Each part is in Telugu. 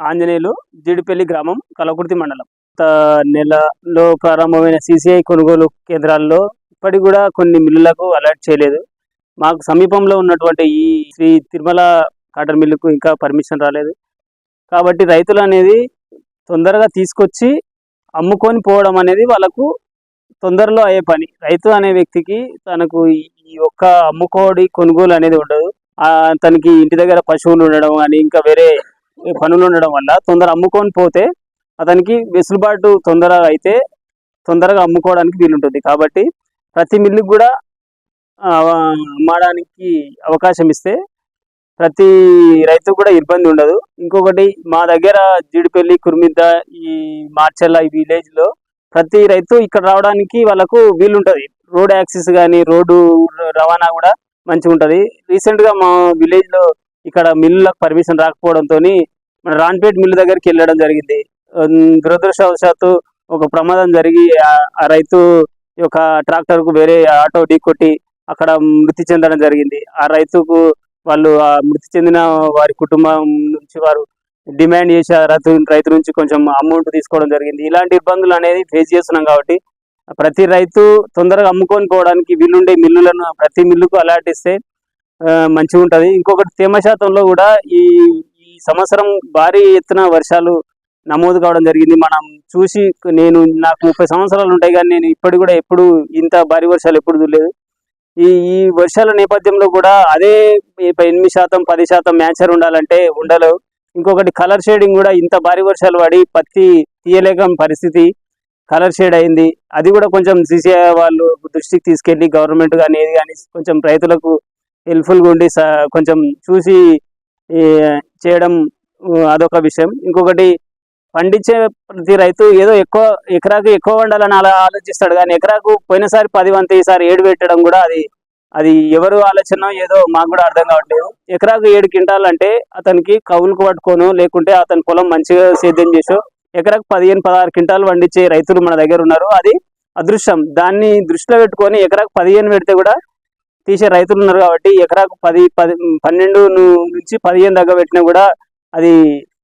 ఆంజనేయులు జీడిపల్లి గ్రామం కలకుర్తి మండలం. గత నెలలో ప్రారంభమైన సిసిఐ కొనుగోలు కేంద్రాల్లో ఇప్పటికి కూడా కొన్ని మిల్లులకు అలర్ట్ చేయలేదు. మాకు సమీపంలో ఉన్నటువంటి ఈ శ్రీ తిరుమల కాటన్ మిల్లుకు ఇంకా పర్మిషన్ రాలేదు. కాబట్టి రైతులు అనేది తొందరగా తీసుకొచ్చి అమ్ముకొని పోవడం అనేది వాళ్ళకు తొందరలో అయ్యే పని. రైతు అనే వ్యక్తికి తనకు ఈ- ఒక్క అమ్ముకోడి కొనుగోలు అనేది ఉండదు. తనకి ఇంటి దగ్గర పశువులు ఉండడం కానీ ఇంకా వేరే పనులు ఉండడం వల్ల తొందర అమ్ముకొని పోతే అతనికి వెసులుబాటు తొందరగా అయితే తొందరగా అమ్ముకోవడానికి వీలుంటుంది. కాబట్టి ప్రతి మిల్లుకి కూడా అమ్మడానికి అవకాశం ఇస్తే ప్రతి రైతు కూడా ఇబ్బంది ఉండదు. ఇంకొకటి మా దగ్గర జీడిపల్లి కుర్మిద్ద ఈ మార్చెల్ల ఈ విలేజ్లో ప్రతి రైతు ఇక్కడ రావడానికి వాళ్ళకు వీలుంటుంది. రోడ్ యాక్సెస్ కానీ రోడ్డు రవాణా కూడా మంచిగా ఉంటుంది రీసెంట్గా మా విలేజ్లో ఇక్కడ మిల్లులకు పర్మిషన్ రాకపోవడంతో మన రాన్పేట్ మిల్లు దగ్గరికి వెళ్ళడం జరిగింది. దురదృష్టవశాత్తు ఒక ప్రమాదం జరిగి ఆ- రైతు యొక్క ట్రాక్టర్కు వేరే ఆటో ఢీకొట్టి అక్కడ మృతి చెందడం జరిగింది. ఆ రైతుకు వాళ్ళు ఆ మృతి చెందిన వారి కుటుంబం నుంచి వారు డిమాండ్ చేసి ఆ రైతు రైతు నుంచి కొంచెం అమౌంట్ తీసుకోవడం జరిగింది. ఇలాంటి ఇబ్బందులు అనేది ఫేస్ చేస్తున్నాం కాబట్టి ప్రతి రైతు తొందరగా అమ్ముకొని పోవడానికి వీలుండే మిల్లులను ప్రతి మిల్లుకు అలాటిస్తే మంచిగా ఉంటుంది. ఇంకొకటి తేమ శాతంలో కూడా ఈ ఈ సంవత్సరం భారీ ఎత్తున వర్షాలు నమోదు కావడం జరిగింది. మనం చూసి నేను నాకు ముప్పై సంవత్సరాలు ఉంటాయి కానీ నేను ఇప్పటికి కూడా ఎప్పుడు ఇంత భారీ వర్షాలు ఎప్పుడు చూడలేదు. ఈ ఈ వర్షాల నేపథ్యంలో కూడా అదే ఎనిమిది శాతం పది శాతం మ్యాచర్ ఉండాలంటే ఉండలేవు. ఇంకొకటి కలర్ షేడింగ్ కూడా ఇంత భారీ వర్షాలు పడి పత్తి తీయలేక పరిస్థితి కలర్ షేడ్ అయింది. అది కూడా కొంచెం సీసీఐ వాళ్ళు దృష్టికి తీసుకెళ్ళి గవర్నమెంట్ కానీ ఏది కానీ కొంచెం రైతులకు హెల్ప్ఫుల్గా ఉండి స- కొంచెం చూసి చేయడం అదొక విషయం. ఇంకొకటి పండించే ప్రతి రైతు ఏదో ఎక్కువ ఎకరాకు ఎక్కువ వండాలని అలా ఆలోచిస్తాడు. కానీ ఎకరాకు పోయినసారి పది వంత ఈసారి ఏడు పెట్టడం కూడా అది అది ఎవరు ఆలోచన ఏదో మాకు కూడా అర్థం కావట్లేదు. ఎకరాకు ఏడు క్వింటాలు అంటే అతనికి కవులకు పట్టుకోను లేకుంటే అతని పొలం మంచిగా సేద్యం చేసో ఎకరాకు పదిహేను పదహారు క్వింటాలు పండించే రైతులు మన దగ్గర ఉన్నారు. అది అదృష్టం. దాన్ని దృష్టిలో పెట్టుకొని ఎకరాకు పదిహేను పెడితే కూడా తీసే రైతులు ఉన్నారు కాబట్టి ఎకరాకు పది పది పన్నెండు నుంచి పదిహేను దాకా పెట్టినా కూడా అది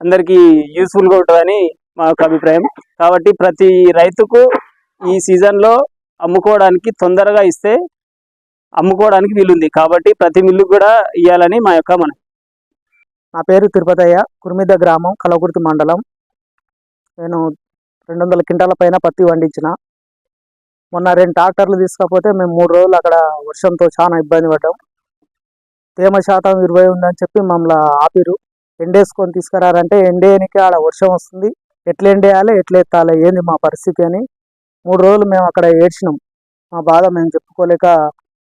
అందరికీ యూస్ఫుల్గా ఉంటుందని మా యొక్క అభిప్రాయం. కాబట్టి ప్రతి రైతుకు ఈ సీజన్లో అమ్ముకోవడానికి తొందరగా ఇస్తే అమ్ముకోవడానికి వీలుంది. కాబట్టి ప్రతి మిల్లు కూడా ఇవ్వాలని మా యొక్క మన నా పేరు తిరుపతయ్య కుర్మిద్ద గ్రామం కలకుర్తి మండలం. నేను రెండు వందల క్వింటాల పైన పత్తి పండించిన. మొన్న రెండు ట్రాక్టర్లు తీసుకపోతే మేము మూడు రోజులు అక్కడ వర్షంతో చాలా ఇబ్బంది పడ్డాం. తేమ శాతం ఇరవై ఉందని చెప్పి మమ్మల్ని ఆపిరు ఎండేసుకొని తీసుకురారంటే ఎండేయనికి ఆడ వర్షం వస్తుంది. ఎట్లా ఎండేయాలి ఎట్లా ఎత్తాలి ఏంది మా పరిస్థితి అని మూడు రోజులు మేము అక్కడ ఏడ్చినాం. మా బాధ మేము చెప్పుకోలేక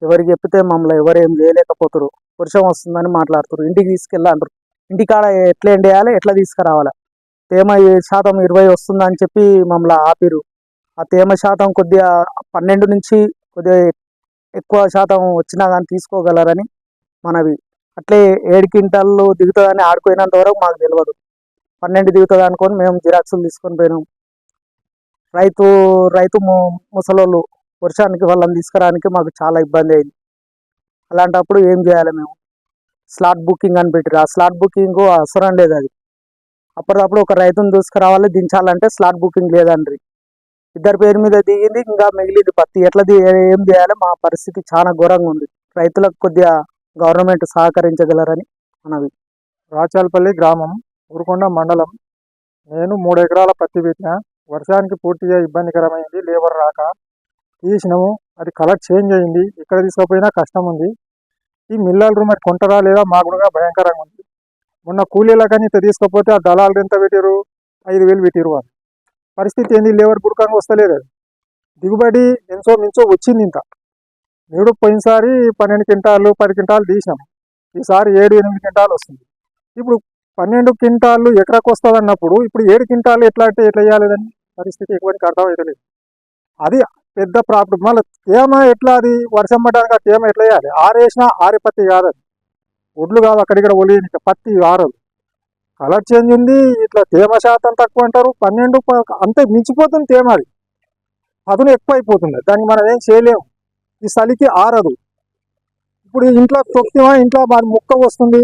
ఎవరికి చెప్తే మమ్మల్ని ఎవరు ఏం చేయలేకపోతురు వర్షం వస్తుందని మాట్లాడుతారు ఇంటికి తీసుకెళ్ళాలంటారు ఇంటికాడ ఎట్లా ఎండేయాలి ఎట్లా తీసుకురావాలి? తేమ శాతం ఇరవై వస్తుందని చెప్పి మమ్మల్ని ఆపిరు ఆ తేమ శాతం కొద్దిగా పన్నెండు నుంచి కొద్దిగా ఎక్కువ శాతం వచ్చినా కానీ తీసుకోగలరని మనవి. అట్లే ఏడు క్వింటాళ్ళు దిగుతుందని ఆడుకునేంత వరకు మాకు తెలియదు పన్నెండు దిగుతుంది అనుకొని మేము జిరాక్సులు తీసుకొని పోయినాం. రైతు రైతు ము- ముసలోళ్ళు వర్షానికి వాళ్ళని తీసుకురానికి మాకు చాలా ఇబ్బంది అయింది. అలాంటప్పుడు ఏం చేయాలి మేము? స్లాట్ బుకింగ్ అని పెట్టారు ఆ స్లాట్ బుకింగ్ అవసరం లేదు అది. అప్పటికప్పుడు ఒక రైతుని తీసుకురావాలి దించాలంటే స్లాట్ బుకింగ్ లేదండ్రి. ఇద్దరి పేరు మీద దిగింది. ఇంకా మిగిలింది పత్తి ఎట్లా ఏం చేయాలి? మా పరిస్థితి చాలా ఘోరంగా ఉంది. రైతులకు కొద్దిగా గవర్నమెంట్ సహకరించగలరని మనవి. రాచాలపల్లి గ్రామం ఊరుకొండ మండలం. నేను మూడు ఎకరాల పత్తి పెట్టిన వర్షానికి పూర్తిగా ఇబ్బందికరమైంది. లేబర్ రాక తీసినాము. అది కలర్ చేంజ్ అయింది. ఇక్కడ తీసుకుపోయినా కష్టం ఉంది. ఈ మిల్లర్లు మరి కొంటరా లేదా మాకు కూడా భయంకరంగా ఉంది. మొన్న కూలీలకని ఇంత తీసుకపోతే ఆ దళాలు ఎంత పెట్టారు ఐదు వేలు పెట్టారు వాళ్ళు. పరిస్థితి ఏంది? లేబర్ బుడకంగా వస్తలేదు. దిగుబడి ఎంతో మించో వచ్చింది ఇంత. నేడు పోయినసారి పన్నెండు క్వింటాలు పది క్వింటాలు తీసినాం. ఈసారి ఏడు ఎనిమిది క్వింటాలు వస్తుంది. ఇప్పుడు పన్నెండు క్వింటాలు ఎకరాకు వస్తుంది అన్నప్పుడు ఇప్పుడు ఏడు క్వింటాలు ఎట్లా అంటే ఎట్లా చేయలేదని పరిస్థితి ఎక్కువనికి అర్థమవుతలేదు అది పెద్ద ప్రాబ్లం. మళ్ళీ తేమ ఎట్లా అది? వర్షం పడ్డానికి ఆ తేమ ఎట్లా చేయాలి ఆరేసినా ఆరే పత్తి కాదు అది. ఒడ్లు కాదు అక్కడిక్కడ ఒలియనికి పత్తి ఆరదు. కలర్ చేంజ్ ఉంది ఇట్లా తేమ శాతం తక్కువ అంటారు. పన్నెండు అంతే మించిపోతుంది తేమ అది. పదును ఎక్కువ అయిపోతుంది దానికి మనం ఏం చేయలేము ఈ చలికి ఆరదు. ఇప్పుడు ఇంట్లో తొక్కిమా ఇంట్లో మరి ముక్క వస్తుంది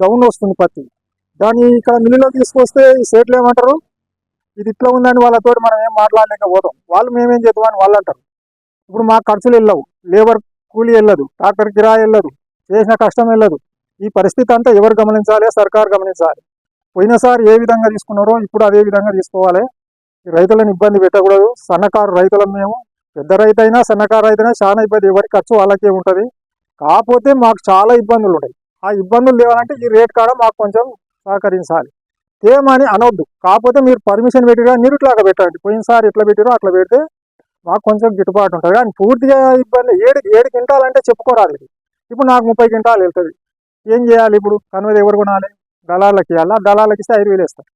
డౌన్ వస్తుంది పత్తి. దాన్ని ఇక్కడ మిల్లులో తీసుకొస్తే ఈ సేట్లు ఏమంటారు? ఇది ఇట్లా ఉందని వాళ్ళతో మనం ఏం మాట్లాడలేకపోతాం. వాళ్ళు మేమేం చేద్దామని వాళ్ళు అంటారు. ఇప్పుడు మా ఖర్చులు వెళ్ళవు. లేబర్ కూలీ వెళ్ళదు. ట్రాక్టర్ కిరాయి వెళ్ళదు. చేసిన కష్టం వెళ్ళదు. ఈ పరిస్థితి అంతా ఎవరు గమనించాలి? సర్కారు గమనించాలి. పోయినసారి ఏ విధంగా తీసుకున్నారో ఇప్పుడు అదే విధంగా తీసుకోవాలి. రైతులను ఇబ్బంది పెట్టకూడదు. సన్నకారు రైతులం మేము. పెద్ద రైతు అయినా సన్నకారు రైతు అయినా చాలా ఇబ్బంది. ఎవరి ఖర్చు వాళ్ళకే ఉంటుంది. కాకపోతే మాకు చాలా ఇబ్బందులు ఉంటాయి. ఆ ఇబ్బందులు లేవాలంటే ఈ రేట్ కాడ మాకు కొంచెం సహకరించాలి. తేమని అనొద్దు. కాకపోతే మీరు పర్మిషన్ పెట్టిరా మీరు ఇట్లా పెట్టండి. పోయినసారి ఎట్లా పెట్టిరో అట్లా పెడితే మాకు కొంచెం గిట్టుబాటు ఉంటుంది. కానీ పూర్తిగా ఇబ్బంది ఏడు ఏడు క్వింటాలంటే చెప్పుకోరాదు. ఇప్పుడు నాకు ముప్పై క్వింటాలు వెళ్తుంది. ఏం చేయాలి ఇప్పుడు? కనుమది ఎవరు కొనాలి? దళాలకి ఇవ్వాలా? దళాలకి ఇస్తే ఐదు వేలు ఇస్తారు.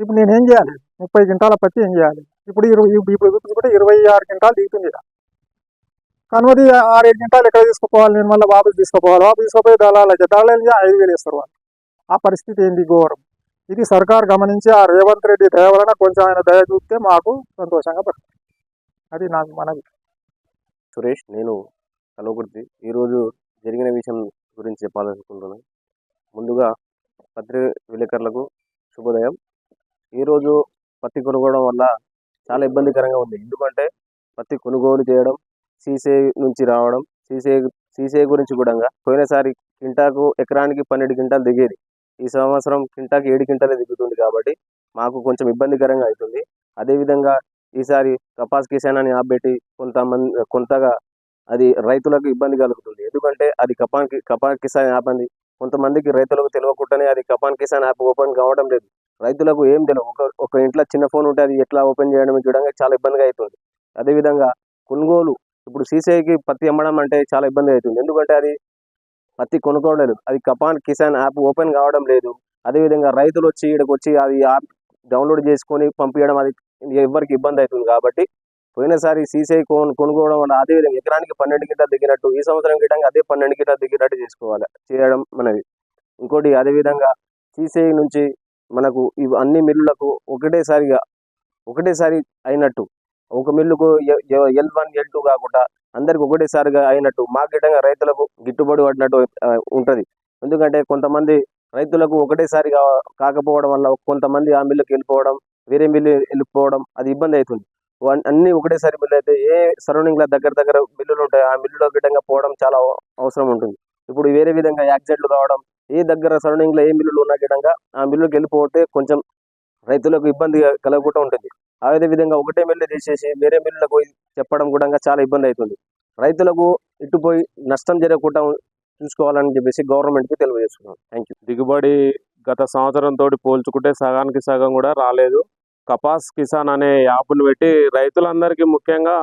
ఇప్పుడు నేను ఏం చేయాలి? ముప్పై క్వింటాల పత్తి ఏం చేయాలి? ఇప్పుడు ఇరవై ఇప్పుడు చూసుకుంటే ఇరవై ఆరు క్వింటాలు దిగుతుంది ఇక్కడ కనుమది ఆరేడు క్వింటాలు ఎక్కడ తీసుకుపోవాలి? నేను మళ్ళీ బాబు తీసుకుపోవాలి. వాపస్ తీసుకుపోయి దళాలకి దళాలకి ఐదు వేలు ఇస్తారు వాళ్ళు. ఆ పరిస్థితి ఏంటి ఘోరం. ఇది సర్కార్ గమనించి ఆ రేవంత్ రెడ్డి దయ వలన కొంచెం ఆయన దయ చూస్తే మాకు సంతోషంగా పడుతుంది. అది నాకు మనవి. సురేష్ నేను కలవకుర్తి ఈరోజు జరిగిన విషయం గురించి చెప్పాలనుకుంటున్నాను. ముందుగా పత్రిక విలేకరులకు శుభోదయం. ఈరోజు పత్తి కొనుగోవడం వల్ల చాలా ఇబ్బందికరంగా ఉంది. ఎందుకంటే పత్తి కొనుగోలు చేయడం సీసే నుంచి రావడం సీసే సీసే గురించి కూడా పోయినసారి కింటాకు ఎకరానికి పన్నెండు క్వింటాలు దిగేది. ఈ సంవత్సరం కింటాకి ఏడు కింటాలే దిగుతుంది కాబట్టి మాకు కొంచెం ఇబ్బందికరంగా అవుతుంది. అదేవిధంగా ఈసారి కపాస్ కిసాన్ అని ఆపెట్టి కొంతమంది కొంతగా అది రైతులకు ఇబ్బంది కలుగుతుంది. ఎందుకంటే అది కపా కపా కిసాన్ ఆపంది కొంతమందికి రైతులకు తెలియకుండానే అది కపాన్ కిసాన్ యాప్ ఓపెన్ కావడం లేదు. రైతులకు ఏం తెలియదు. ఒక ఒక ఇంట్లో చిన్న ఫోన్ ఉంటే అది ఎట్లా ఓపెన్ చేయడం చూడడానికి చాలా ఇబ్బందిగా అవుతుంది అదేవిధంగా కొనుగోలు ఇప్పుడు సీసీఐకి పత్తి అమ్మడం అంటే చాలా ఇబ్బంది అవుతుంది. ఎందుకంటే అది పత్తి కొనుక్కోవడం అది కపాన్ కిసాన్ యాప్ ఓపెన్ కావడం లేదు. అదేవిధంగా రైతులు వచ్చి ఇక్కడికి వచ్చి అది యాప్ డౌన్లోడ్ చేసుకొని పంపించడం అది ఎవరికి ఇబ్బంది అవుతుంది. కాబట్టి పోయినసారి సీసీఐ కొను కొనుక్కోవడం వల్ల అదేవిధంగా ఎకరానికి పన్నెండు గిట్ట దిగినట్టు ఈ సంవత్సరం గిట్టంగా అదే పన్నెండు గిట్ట దిగినట్టు చేసుకోవాలి చేయడం మనది. ఇంకోటి అదేవిధంగా సీసీ నుంచి మనకు ఇవి అన్ని మిల్లులకు ఒకటేసారిగా ఒకటేసారి అయినట్టు ఒక మిల్లుకు ఎల్ వన్ ఎల్ టూ కాకుండా అందరికి ఒకటేసారిగా అయినట్టు మార్కెటింగ్ రైతులకు గిట్టుబడి పడినట్టు ఉంటుంది. ఎందుకంటే కొంతమంది రైతులకు ఒకటేసారిగా కాకపోవడం వల్ల కొంతమంది ఆ మిల్లుకి వెళ్ళిపోవడం వేరే మిల్లు వెళ్ళిపోవడం అది ఇబ్బంది అవుతుంది. అన్ని ఒకటేసారి మిల్లు అయితే ఏ సరౌండింగ్లో దగ్గర దగ్గర మిల్లులు ఉంటాయి ఆ మిల్లులో గిట్టంగా పోవడం చాలా అవసరం ఉంటుంది. ఇప్పుడు వేరే విధంగా యాక్సిడెంట్లు కావడం ఏ దగ్గర సరౌండింగ్లో ఏ మిల్లులు ఉన్న గిట్టంగా ఆ మిల్లుకి వెళ్ళిపోతే కొంచెం రైతులకు ఇబ్బంది కలగకుండా ఉంటుంది. అదే విధంగా ఒకటే మిల్లు తీసేసి వేరే మిల్లులకు పోయి చెప్పడం కూడా చాలా ఇబ్బంది అవుతుంది. రైతులకు ఇటుపోయి నష్టం జరగకుండా చూసుకోవాలని చెప్పేసి గవర్నమెంట్కి తెలియజేస్తున్నాం. థ్యాంక్ యూ దిగుబడి గత సంవత్సరంతో పోల్చుకుంటే సగానికి సగం కూడా రాలేదు. కపాస్ కిసాన్ అనే యాప్ను పెట్టి రైతులందరికీ ముఖ్యంగా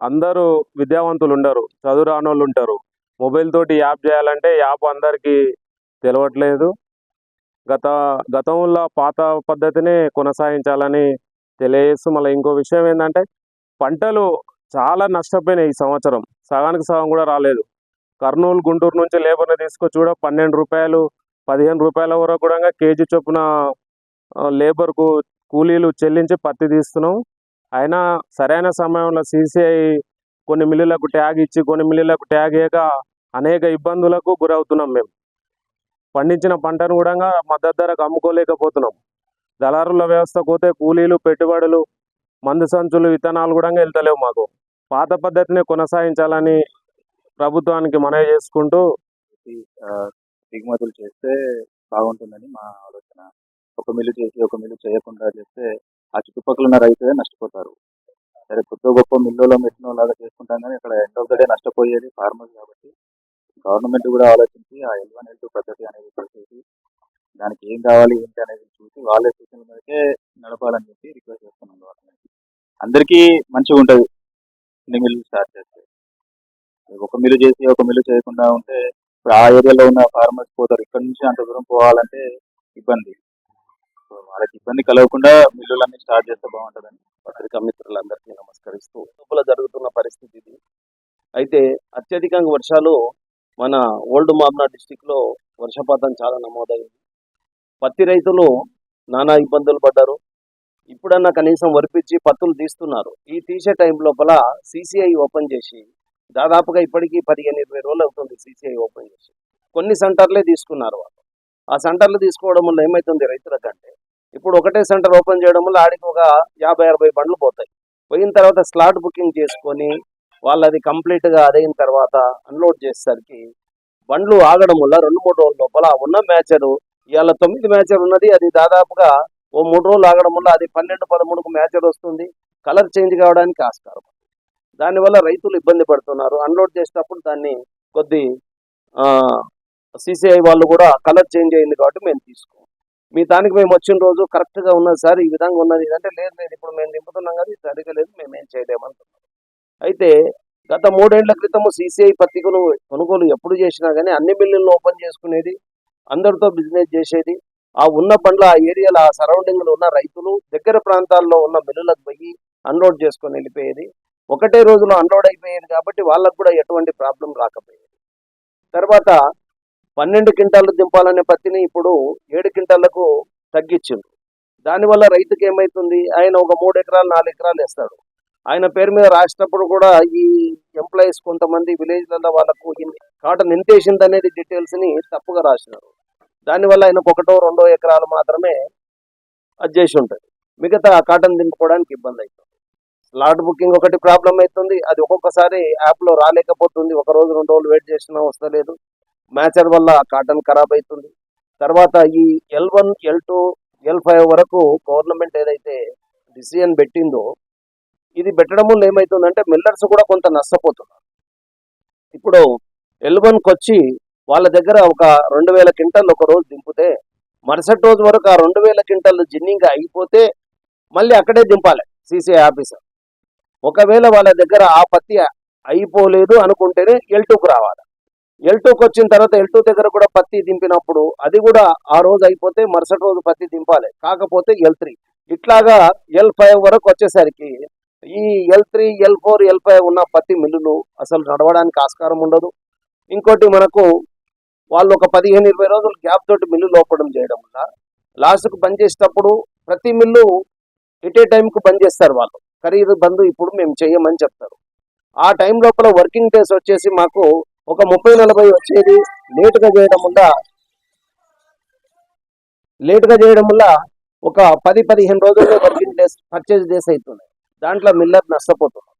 అందరూ విద్యావంతులు ఉండరు చదువు రాని వాళ్ళు ఉంటారు మొబైల్ తోటి యాప్ చేయాలంటే యాప్ అందరికీ తెలవట్లేదు. గత గతంలో పాత పద్ధతిని కొనసాగించాలని తెలియజేస్తూ మళ్ళీ ఇంకో విషయం ఏంటంటే పంటలు చాలా నష్టపోయినాయి ఈ సంవత్సరం. సగానికి సగం కూడా రాలేదు. కర్నూలు గుంటూరు నుంచి లేబర్ని తీసుకొచ్చి కూడా పన్నెండు రూపాయలు పదిహేను రూపాయల వరకు కూడా కేజీ చొప్పున లేబర్కు కూలీలు చెల్లించి పత్తి తీస్తున్నాం. అయినా సరైన సమయంలో సీసీఐ కొన్ని మిల్లులకు ట్యాగ్ ఇచ్చి కొన్ని మిల్లులకు ట్యాగ్ ఇవ్వక అనేక ఇబ్బందులకు గురవుతున్నాం మేము. పండించిన పంటను కూడా మద్దతు ధరకు అమ్ముకోలేకపోతున్నాం. దళారుల వ్యవస్థ పోతే కూలీలు పెట్టుబడులు మందు సంచులు విత్తనాలు కూడా వెళ్తలేవు మాకు. పాత పద్ధతిని కొనసాగించాలని ప్రభుత్వానికి మనవి చేసుకుంటూ దిగుమతులు చేస్తే బాగుంటుందని మా ఆలోచన. ఒక మిల్లు చేసి ఒక మిల్లు చేయకుండా చేస్తే ఆ చుట్టుపక్కల ఉన్న రైతులే నష్టపోతారు. సరే కొత్త గొప్ప మిల్లులో మెట్టినో లాగా చేసుకుంటాం కానీ ఇక్కడ ఎండ్ ఆఫ్ ద డే నష్టపోయేది ఫార్మర్స్ కాబట్టి గవర్నమెంట్ కూడా ఆలోచించి ఆ ఎల్ వన్ ఎల్ టూ పద్ధతి అనేది చేసి దానికి ఏం కావాలి ఏంటి అనేది చూసి వాళ్ళే సూచనల మీదకే నడపాలని చెప్పి రిక్వెస్ట్ చేస్తున్నాం గవర్నమెంట్ అందరికీ మంచిగా ఉంటుంది ఇన్ని మిల్లు స్టార్ట్ చేస్తే. ఒక మిల్లు చేసి ఒక మిల్లు చేయకుండా ఉంటే ఇప్పుడు ఆ ఏరియాలో ఉన్న ఫార్మర్స్ పోతారు. ఇక్కడ నుంచి అంత దూరం పోవాలంటే ఇబ్బంది. వాళ్ళకి ఇబ్బంది కలగకుండా మిల్లులన్నీ స్టార్ట్ చేస్తే బాగుంటుందని. పత్రికా మిత్రులందరికీ నమస్కరిస్తూ లోపల జరుగుతున్న పరిస్థితి ఇది. అయితే అత్యధికంగా వర్షాలు మన ఓల్డ్ మాబ్నా డిస్టిక్లో వర్షపాతం చాలా నమోదైంది. పత్తి రైతులు నానా ఇబ్బందులు పడ్డారు. ఇప్పుడన్నా కనీసం వరిపించి పత్తులు తీస్తున్నారు. ఈ తీసే టైం లోపల సిసిఐ ఓపెన్ చేసి దాదాపుగా ఇప్పటికీ పదిహేను ఇరవై రోజులు అవుతుంది సిసిఐ ఓపెన్ చేసి. కొన్ని సెంటర్లే తీసుకున్నారు వాళ్ళు. ఆ సెంటర్లు తీసుకోవడం వల్ల ఏమవుతుంది రైతులకంటే ఇప్పుడు ఒకటే సెంటర్ ఓపెన్ చేయడం వల్ల ఆడికి ఒక యాభై అరవై బండ్లు పోతాయి. పోయిన తర్వాత స్లాట్ బుకింగ్ చేసుకొని వాళ్ళది కంప్లీట్గా అదైన తర్వాత అన్లోడ్ చేసేసరికి బండ్లు ఆగడం వల్ల రెండు మూడు రోజుల లోపల ఉన్న మ్యాచరు ఇవాళ తొమ్మిది మ్యాచర్ ఉన్నది అది దాదాపుగా ఓ మూడు రోజులు ఆగడం వల్ల అది పన్నెండు పదమూడుకు మ్యాచర్ వస్తుంది. కలర్ చేంజ్ కావడానికి ఆస్కారం. దానివల్ల రైతులు ఇబ్బంది పడుతున్నారు. అన్లోడ్ చేసేటప్పుడు దాన్ని కొద్ది సిసిఐ వాళ్ళు కూడా కలర్ చేంజ్ అయింది కాబట్టి మేము తీసుకోం. మీ దానికి మేము వచ్చిన రోజు కరెక్ట్గా ఉన్నది సార్ ఈ విధంగా ఉన్నది. అంటే లేదు లేదు ఇప్పుడు మేము నింపుతున్నాం కదా ఇది సరిగా లేదు మేము ఏం చేయలేమంటున్నాం. అయితే గత మూడేళ్ళ క్రితము సిసిఐ పత్రికలు కొనుగోలు ఎప్పుడు చేసినా కానీ అన్ని మిల్లులను ఓపెన్ చేసుకునేది అందరితో బిజినెస్ చేసేది ఆ ఉన్న పండ్ల ఆ ఏరియాలో ఆ సరౌండింగ్లో ఉన్న రైతులు దగ్గర ప్రాంతాల్లో ఉన్న మిల్లులకు పోయి అన్లోడ్ చేసుకొని వెళ్ళిపోయేది. ఒకటే రోజులో అన్లోడ్ అయిపోయేది కాబట్టి వాళ్ళకు కూడా ఎటువంటి ప్రాబ్లం రాకపోయేది. తర్వాత పన్నెండు క్వింటాలు దింపాలనే పత్తిని ఇప్పుడు ఏడు క్వింటాలకు తగ్గించిండు. దానివల్ల రైతుకి ఏమవుతుంది ఆయన ఒక మూడు ఎకరాలు నాలుగు ఎకరాలు వేస్తాడు. ఆయన పేరు మీద రాసినప్పుడు కూడా ఈ ఎంప్లాయీస్ కొంతమంది విలేజ్లలో వాళ్ళకు కాటన్ ఎంత వేసింది అనేది డీటెయిల్స్ని తప్పుగా రాసినారు. దానివల్ల ఆయనకు ఒకటో రెండో ఎకరాలు మాత్రమే అది చేసి ఉంటుంది. మిగతా కాటన్ దింపుకోవడానికి ఇబ్బంది అవుతుంది స్లాట్ బుకింగ్ ఒకటి ప్రాబ్లం అవుతుంది. అది ఒక్కొక్కసారి యాప్లో రాలేకపోతుంది. ఒక రోజు రెండు రోజులు వెయిట్ చేసినా వస్తలేదు. మ్యాచర్ వల్ల కాటన్ ఖరాబ్ అవుతుంది తర్వాత ఈ L one L two L five వరకు గవర్నమెంట్ ఏదైతే డిసిజన్ పెట్టిందో ఇది పెట్టడం వల్ల ఏమవుతుందంటే మిల్లర్స్ కూడా కొంత నష్టపోతున్నారు. ఇప్పుడు ఎల్ వన్కి వచ్చి వాళ్ళ దగ్గర ఒక రెండు వేల క్వింటల్ ఒక రోజు దింపితే మరుసటి రోజు వరకు ఆ రెండు వేల క్వింటల్ జిన్నింగ్ అయిపోతే మళ్ళీ అక్కడే దింపాలి సిసిఐ ఆఫీసర్. ఒకవేళ వాళ్ళ దగ్గర ఆ పత్తి అయిపోలేదు అనుకుంటేనే ఎల్ టూకు రావాలి. ఎల్ టూకి వచ్చిన తర్వాత ఎల్ టూ దగ్గర కూడా పత్తి దింపినప్పుడు అది కూడా ఆ రోజు అయిపోతే మరుసటి రోజు పత్తి దింపాలి. కాకపోతే ఎల్ త్రీ ఇట్లాగా ఎల్ ఫైవ్ వరకు వచ్చేసరికి ఈ L three L four L five ఉన్న పత్తి మిల్లులు అసలు నడవడానికి ఆస్కారం ఉండదు. ఇంకోటి మనకు వాళ్ళు ఒక పదిహేను ఇరవై రోజులు గ్యాప్ తోటి మిల్లు లోపడం చేయడం వల్ల లాస్ట్కు బంద్ చేసేటప్పుడు ప్రతి మిల్లు ఎటే టైంకు బంద్ చేస్తారు వాళ్ళు. ఖరీదు బంద్ ఇప్పుడు మేము చేయమని చెప్తారు. ఆ టైం లోపల వర్కింగ్ డేస్ వచ్చేసి మాకు ఒక ముప్పై నలభై వచ్చేది లేటుగా చేయడం వల్ల లేటుగా చేయడం వల్ల ఒక పది పదిహేను రోజుల్లో వర్కింగ్ డేస్ పర్చేజ్ డేస్ అవుతున్నాయి దాంట్లో మిల్లర్ నష్టపోతున్నాం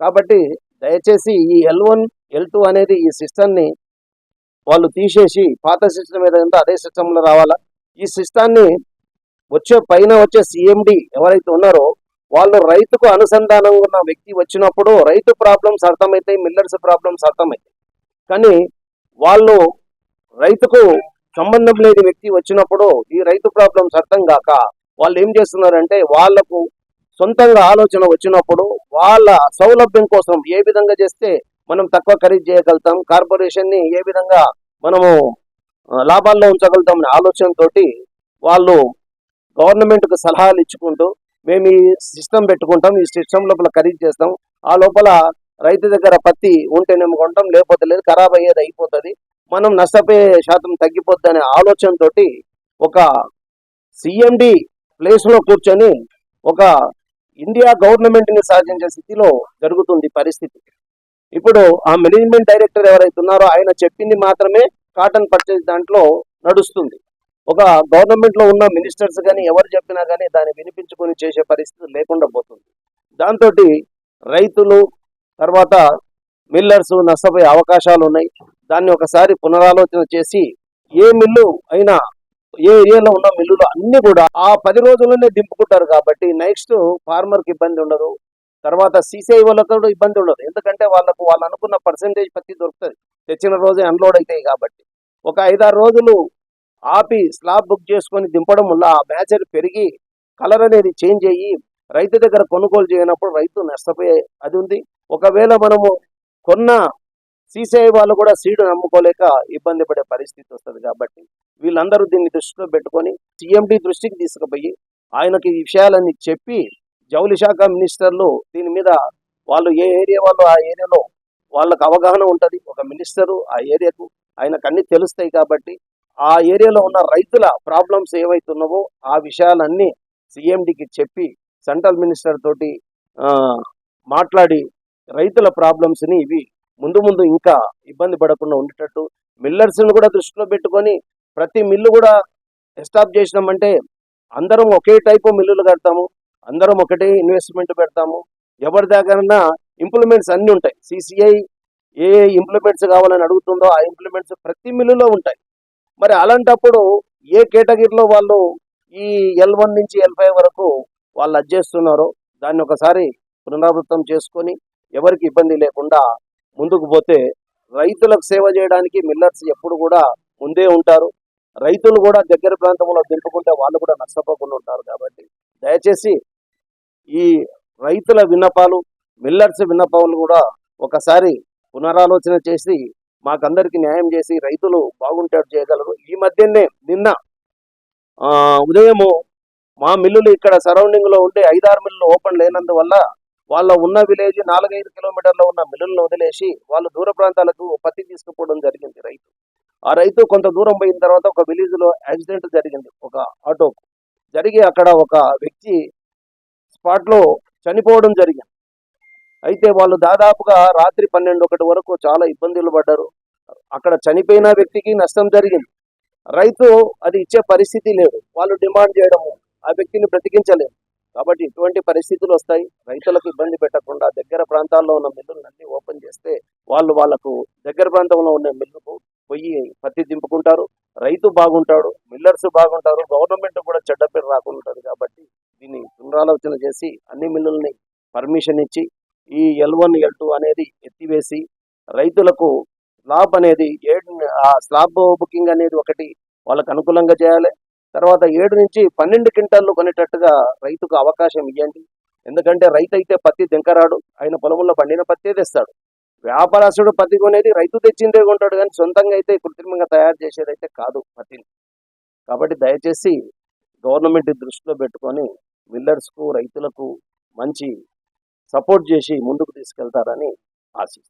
కాబట్టి దయచేసి ఈ ఎల్ వన్ ఎల్ టూ అనేది ఈ సిస్టమ్ని వాళ్ళు తీసేసి పాత సిస్టమ్ ఏదైతే అదే సిస్టంలో రావాలా? ఈ సిస్టాన్ని వచ్చే పైన వచ్చే సిఎండి ఎవరైతే ఉన్నారో వాళ్ళు రైతుకు అనుసంధానం ఉన్న వ్యక్తి వచ్చినప్పుడు రైతు ప్రాబ్లమ్స్ అర్థమవుతాయి మిల్లర్స్ ప్రాబ్లమ్స్ అర్థమవుతాయి కానీ వాళ్ళు రైతుకు సంబంధం లేని వ్యక్తి వచ్చినప్పుడు ఈ రైతు ప్రాబ్లమ్స్ అర్థం కాక వాళ్ళు ఏం చేస్తున్నారంటే వాళ్ళకు సొంతంగా ఆలోచన వచ్చినప్పుడు వాళ్ళ సౌలభ్యం కోసం ఏ విధంగా చేస్తే మనం తక్కువ ఖరీదు చేయగలుగుతాం కార్పొరేషన్ని ఏ విధంగా మనము లాభాల్లో ఉంచగలుగుతాం అనే ఆలోచనతోటి వాళ్ళు గవర్నమెంట్కు సలహాలు ఇచ్చుకుంటూ మేము ఈ సిస్టమ్ పెట్టుకుంటాం ఈ సిస్టమ్ లోపల ఖరీదు చేస్తాం. ఆ లోపల రైతు దగ్గర పత్తి ఉంటేనే కొంటాం లేకపోతే లేదు ఖరాబ్ అయ్యేది అయిపోతుంది. మనం నష్టపోయే శాతం తగ్గిపోద్ది అనే ఆలోచనతో ఒక సిఎండి ప్లేస్లో కూర్చొని ఒక ఇండియా గవర్నమెంట్ని సాధించే స్థితిలో జరుగుతుంది పరిస్థితి. ఇప్పుడు ఆ మేనేజ్మెంట్ డైరెక్టర్ ఎవరైతే ఉన్నారో ఆయన చెప్పింది మాత్రమే కాటన్ పర్చేజ్ దాంట్లో నడుస్తుంది. ఒక గవర్నమెంట్లో ఉన్న మినిస్టర్స్ కానీ ఎవరు చెప్పినా కానీ దాన్ని వినిపించుకొని చేసే పరిస్థితి లేకుండా పోతుంది. దాంతో రైతులు తర్వాత మిల్లర్స్ నష్టపోయే అవకాశాలు ఉన్నాయి దాన్ని ఒకసారి పునరాలోచన చేసి ఏ మిల్లు అయినా ఏ ఏరియాలో ఉన్న మిల్లులు అన్ని కూడా ఆ పది రోజుల్లోనే దింపుకుంటారు కాబట్టి నెక్స్ట్ ఫార్మర్కి ఇబ్బంది ఉండదు. తర్వాత సీసీఐ వాళ్ళతో కూడా ఇబ్బంది ఉండదు. ఎందుకంటే వాళ్ళకు వాళ్ళు అనుకున్న పర్సంటేజ్ పత్తి దొరుకుతుంది. తెచ్చిన రోజే అన్లోడ్ అవుతాయి కాబట్టి. ఒక ఐదారు రోజులు ఆపి స్లాబ్ బుక్ చేసుకొని దింపడం వల్ల ఆ మ్యాచర్ పెరిగి కలర్ అనేది చేంజ్ అయ్యి రైతు దగ్గర కొనుగోలు చేయనప్పుడు రైతు నష్టపోయే అది ఉంది. ఒకవేళ మనము కొన్న సీసీఐ వాళ్ళు కూడా సీడు నమ్ముకోలేక ఇబ్బంది పడే పరిస్థితి వస్తుంది కాబట్టి వీళ్ళందరూ దీన్ని దృష్టిలో పెట్టుకొని సిఎండి దృష్టికి తీసుకుపోయి ఆయనకి ఈ విషయాలన్నీ చెప్పి జౌలి శాఖ మినిస్టర్లు దీని మీద వాళ్ళు ఏ ఏరియా వాళ్ళు ఆ ఏరియాలో వాళ్ళకు అవగాహన ఉంటుంది. ఒక మినిస్టరు ఆ ఏరియాకు ఆయనకు అన్ని తెలుస్తాయి కాబట్టి ఆ ఏరియాలో ఉన్న రైతుల ప్రాబ్లమ్స్ ఏవైతున్నావో ఆ విషయాలన్నీ సిఎండికి చెప్పి సెంట్రల్ మినిస్టర్ తోటి మాట్లాడి రైతుల ప్రాబ్లమ్స్ని ఇవి ముందు ముందు ఇంకా ఇబ్బంది పడకుండా ఉండేటట్టు మిల్లర్స్ని కూడా దృష్టిలో పెట్టుకొని ప్రతి మిల్లు కూడా ఎస్టాప్ చేసినామంటే అందరం ఒకే టైపు మిల్లులు కడతాము అందరం ఒకటే ఇన్వెస్ట్మెంట్ పెడతాము. ఎవరి దగ్గరన్నా ఇంప్లిమెంట్స్ అన్నీ ఉంటాయి. సిసిఐ ఏ ఇంప్లిమెంట్స్ కావాలని అడుగుతుందో ఆ ఇంప్లిమెంట్స్ ప్రతి మిల్లులో ఉంటాయి. మరి అలాంటప్పుడు ఏ కేటగిరీలో వాళ్ళు ఈ ఎల్ వన్ నుంచి ఎల్ ఫైవ్ వరకు వాళ్ళు అడ్జేస్తున్నారో దాన్ని ఒకసారి పునరావృతం చేసుకొని ఎవరికి ఇబ్బంది లేకుండా ముందుకు పోతే రైతులకు సేవ చేయడానికి మిల్లర్స్ ఎప్పుడు కూడా ముందే ఉంటారు. రైతులు కూడా దగ్గర ప్రాంతంలో దింపుకుంటే వాళ్ళు కూడా నష్టపోకుండా ఉంటారు కాబట్టి దయచేసి ఈ రైతుల విన్నపాలు మిల్లర్స్ విన్నపాలు కూడా ఒకసారి పునరాలోచన చేసి మాకందరికి న్యాయం చేసి రైతులు బాగుంటాడు చేయగలరు. ఈ మధ్యనే నిన్న ఆ, ఉదయము మా మిల్లులు ఇక్కడ సరౌండింగ్లో ఉండే ఐదారు మిల్లులు ఓపెన్ లేనందువల్ల వాళ్ళ ఉన్న విలేజ్ నాలుగైదు కిలోమీటర్ల ఉన్న మిల్లులను వదిలేసి వాళ్ళు దూర ప్రాంతాలకు పత్తి తీసుకుపోవడం జరిగింది రైతు. ఆ రైతు కొంత దూరం పోయిన తర్వాత ఒక విలేజ్లో యాక్సిడెంట్ జరిగింది ఒక ఆటో జరిగి అక్కడ ఒక వ్యక్తి స్పాట్లో చనిపోవడం జరిగింది. అయితే వాళ్ళు దాదాపుగా రాత్రి పన్నెండు ఒకటి వరకు చాలా ఇబ్బందులు పడ్డారు. అక్కడ చనిపోయిన వ్యక్తికి నష్టం జరిగింది. రైతు అది ఇచ్చే పరిస్థితి లేదు. వాళ్ళు డిమాండ్ చేయడము ఆ వ్యక్తిని బ్రతికించలేము కాబట్టి ఇటువంటి పరిస్థితులు వస్తాయి. రైతులకు ఇబ్బంది పెట్టకుండా దగ్గర ప్రాంతాల్లో ఉన్న మిల్లులన్నీ ఓపెన్ చేస్తే వాళ్ళు వాళ్ళకు దగ్గర ప్రాంతంలో ఉన్న మిల్లుకు పోయి పత్తి దింపుకుంటారు. రైతు బాగుంటాడు మిల్లర్స్ బాగుంటారు గవర్నమెంట్ కూడా చెడ్డ పేరు రాకుండా ఉంటుంది కాబట్టి దీన్ని పునరాలోచన చేసి అన్ని మిల్లుల్ని పర్మిషన్ ఇచ్చి ఈ ఎల్ వన్ ఎల్ టూ అనేది ఎత్తివేసి రైతులకు స్లాబ్ అనేది ఏ ఆ స్లాబ్ బుకింగ్ అనేది ఒకటి వాళ్ళకు అనుకూలంగా చేయాలి. తర్వాత ఏడు నుంచి పన్నెండు క్వింటాల్లో కొనేటట్టుగా రైతుకు అవకాశం ఇవ్వండి ఎందుకంటే రైతు అయితే పత్తి దింకరాడు ఆయన పొలంలో పండిన పత్తే తెస్తాడు. వ్యాపారస్తుడు పత్తి కొనేది రైతు తెచ్చిందే కొంటాడు కానీ సొంతంగా అయితే కృత్రిమంగా తయారు చేసేది అయితే కాదు పత్తిని. కాబట్టి దయచేసి గవర్నమెంట్ దృష్టిలో పెట్టుకొని మిల్లర్స్కు రైతులకు మంచి సపోర్ట్ చేసి ముందుకు తీసుకెళ్తారని ఆశిస్తున్నాను.